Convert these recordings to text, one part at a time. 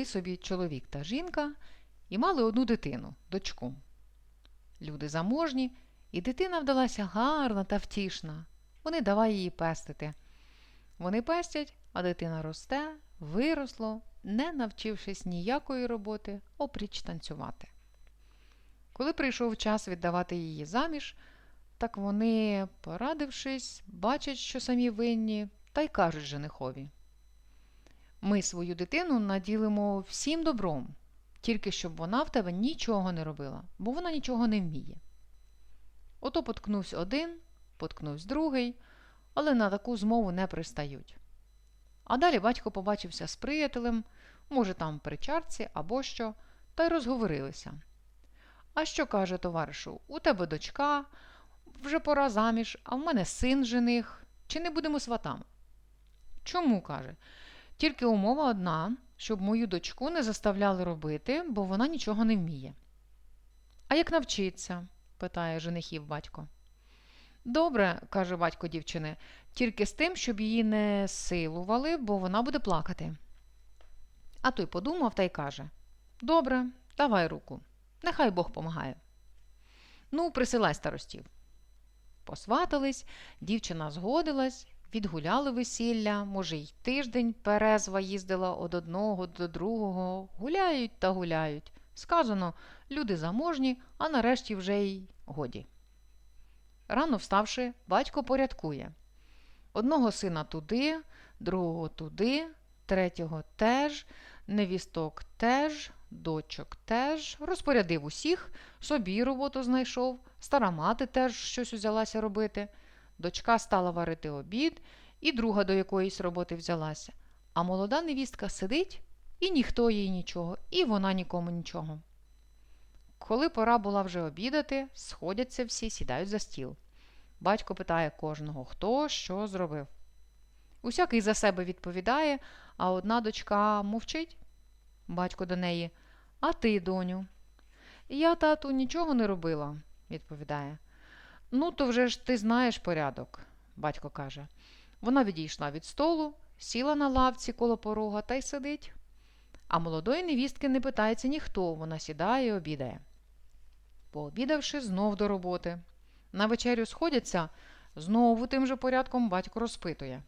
жили собі чоловік та жінка і мали одну дитину, дочку. Люди заможні, і дитина вдалася гарна та втішна. Вони давай її пестити. Вони пестять, а дитина росте, виросло, не навчившись ніякої роботи, опріч танцювати. Коли прийшов час віддавати її заміж, так вони, порадившись, бачать, що самі винні, та й кажуть женихові. Ми свою дитину наділимо всім добром, тільки щоб вона в тебе нічого не робила, бо вона нічого не вміє. Ото поткнувся один, поткнувся другий, але на таку змову не пристають. А далі батько побачився з приятелем, може, там при чарці або що, та й розговорилися. А що каже товаришу, у тебе дочка, вже пора заміж, а в мене син жених, чи не будемо сватами? Чому, каже? Тільки умова одна, щоб мою дочку не заставляли робити, бо вона нічого не вміє. А як навчиться? питає женихів батько. Добре, каже батько дівчини, тільки з тим, щоб її не силували, бо вона буде плакати. А той подумав та й каже Добре, давай руку. Нехай Бог помагає. Ну, присилай старостів. Посватались, дівчина згодилась, відгуляли весілля, може, й тиждень перезва їздила од одного до другого, гуляють та гуляють. Сказано, люди заможні, а нарешті вже й годі. Рано вставши, батько порядкує. Одного сина туди, другого туди, третього теж, невісток теж, дочок теж, розпорядив усіх, собі роботу знайшов, стара мати теж щось узялася робити. Дочка стала варити обід, і друга до якоїсь роботи взялася. А молода невістка сидить, і ніхто їй нічого, і вона нікому нічого. Коли пора була вже обідати, сходяться всі, сідають за стіл. Батько питає кожного, хто що зробив. Усякий за себе відповідає, а одна дочка мовчить. Батько до неї, а ти, доню? Я, тату, нічого не робила, відповідає. Ну, то вже ж ти знаєш порядок, батько каже. Вона відійшла від столу, сіла на лавці коло порога та й сидить. А молодої невістки не питається ніхто, вона сідає і обідає. Пообідавши, знов до роботи. На вечерю сходяться, знову тим же порядком батько розпитує.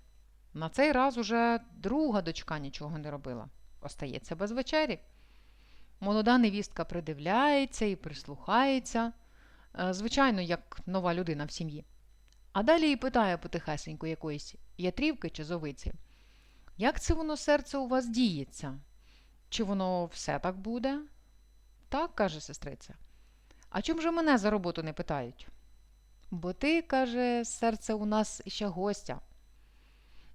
На цей раз уже друга дочка нічого не робила. Остається без вечері. Молода невістка придивляється і прислухається, звичайно, як нова людина в сім'ї. А далі і питає потихесеньку якоїсь ятрівки чи зовиці. Як це воно серце у вас діється? Чи воно все так буде? Так, каже сестриця. А чому же мене за роботу не питають? Бо ти, каже, серце у нас іще гостя.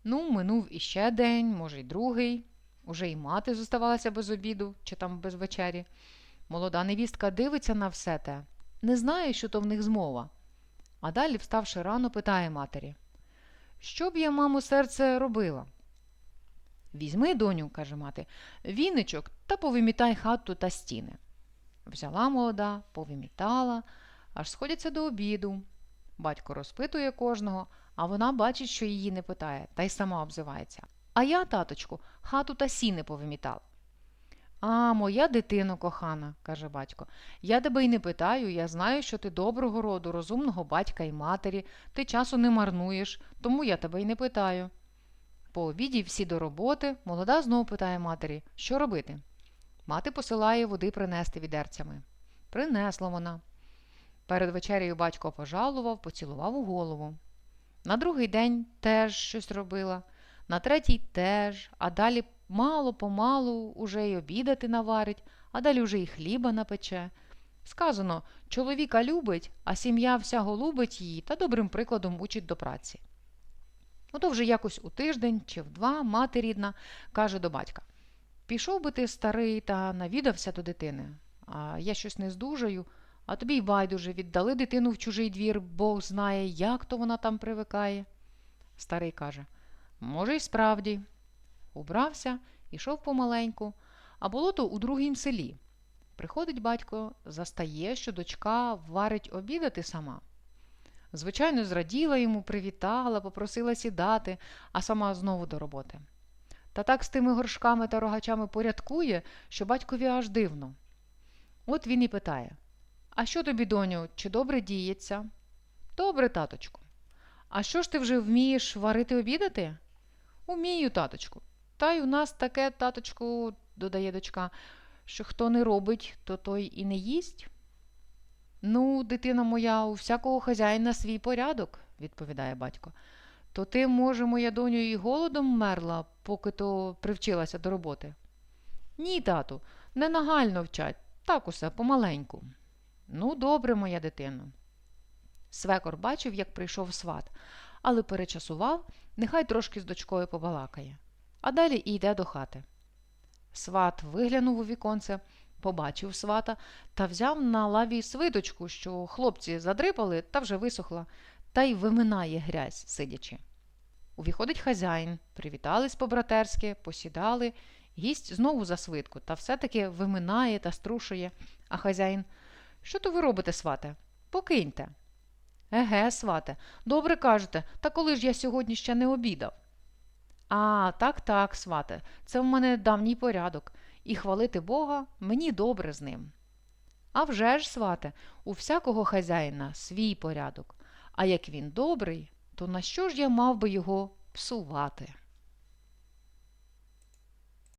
Ну, минув іще день, може, й другий. Уже й мати зоставалася без обіду чи там без вечері. Молода невістка дивиться на все те, не знає, що то в них змова. А далі, вставши рано, питає матері Що б я, мамо, серце робила? Візьми, доню, каже мати, віничок та повимітай хату та стіни. Взяла молода, повимітала, аж сходяться до обіду. Батько розпитує кожного, а вона бачить, що її не питає, та й сама обзивається. А я, таточку, хату та сіни повимітала. А, моя дитино кохана, каже батько, я тебе й не питаю, я знаю, що ти доброго роду, розумного батька і матері, ти часу не марнуєш, тому я тебе й не питаю. По обіді всі до роботи, молода знову питає матері, що робити. Мати посилає води принести відерцями. Принесла вона. Перед вечерею батько пожалував, поцілував у голову. На другий день теж щось робила, на третій теж, а далі мало помалу уже й обідати наварить, а далі вже й хліба напече. Сказано, чоловіка любить, а сім'я вся голубить її та добрим прикладом учить до праці. Ото вже якось у тиждень чи в два мати рідна каже до батька Пішов би ти, старий, та навідався до дитини, а я щось не здужаю, а тобі й байдуже віддали дитину в чужий двір, Бог знає, як то вона там привикає. Старий каже Може, й справді. Убрався, ішов помаленьку, а було то у другім селі. Приходить батько, застає, що дочка варить обідати сама. Звичайно, зраділа йому, привітала, попросила сідати, а сама знову до роботи. та так з тими горшками та рогачами порядкує, що батькові аж дивно. От він і питає А що тобі, доню, чи добре діється? Добре, таточку. А що ж ти вже вмієш варити обідати? Умію, таточку. Та й у нас таке, таточку, додає дочка, що хто не робить, то той і не їсть. Ну, дитина моя, у всякого хазяїна свій порядок, відповідає батько. То ти, може, моя доню, і голодом мерла, поки то привчилася до роботи? Ні, тату, не нагально вчать, так усе помаленьку. Ну, добре, моя дитино. Свекор бачив, як прийшов сват, але перечасував, нехай трошки з дочкою побалакає, а далі і йде до хати. Сват виглянув у віконце, побачив свата та взяв на лаві свиточку, що хлопці задрипали та вже висохла, та й виминає грязь, сидячи. Увіходить хазяїн, привітались по-братерськи, посідали, гість знову за свитку, та все-таки виминає та струшує. А хазяїн Що то ви робите, свате? Покиньте. Еге, свате, добре кажете, та коли ж я сьогодні ще не обідав? А, так, так, свате, це в мене давній порядок, і хвалити Бога мені добре з ним. А вже ж, свате, у всякого хазяїна свій порядок, а як він добрий, то на що ж я мав би його псувати?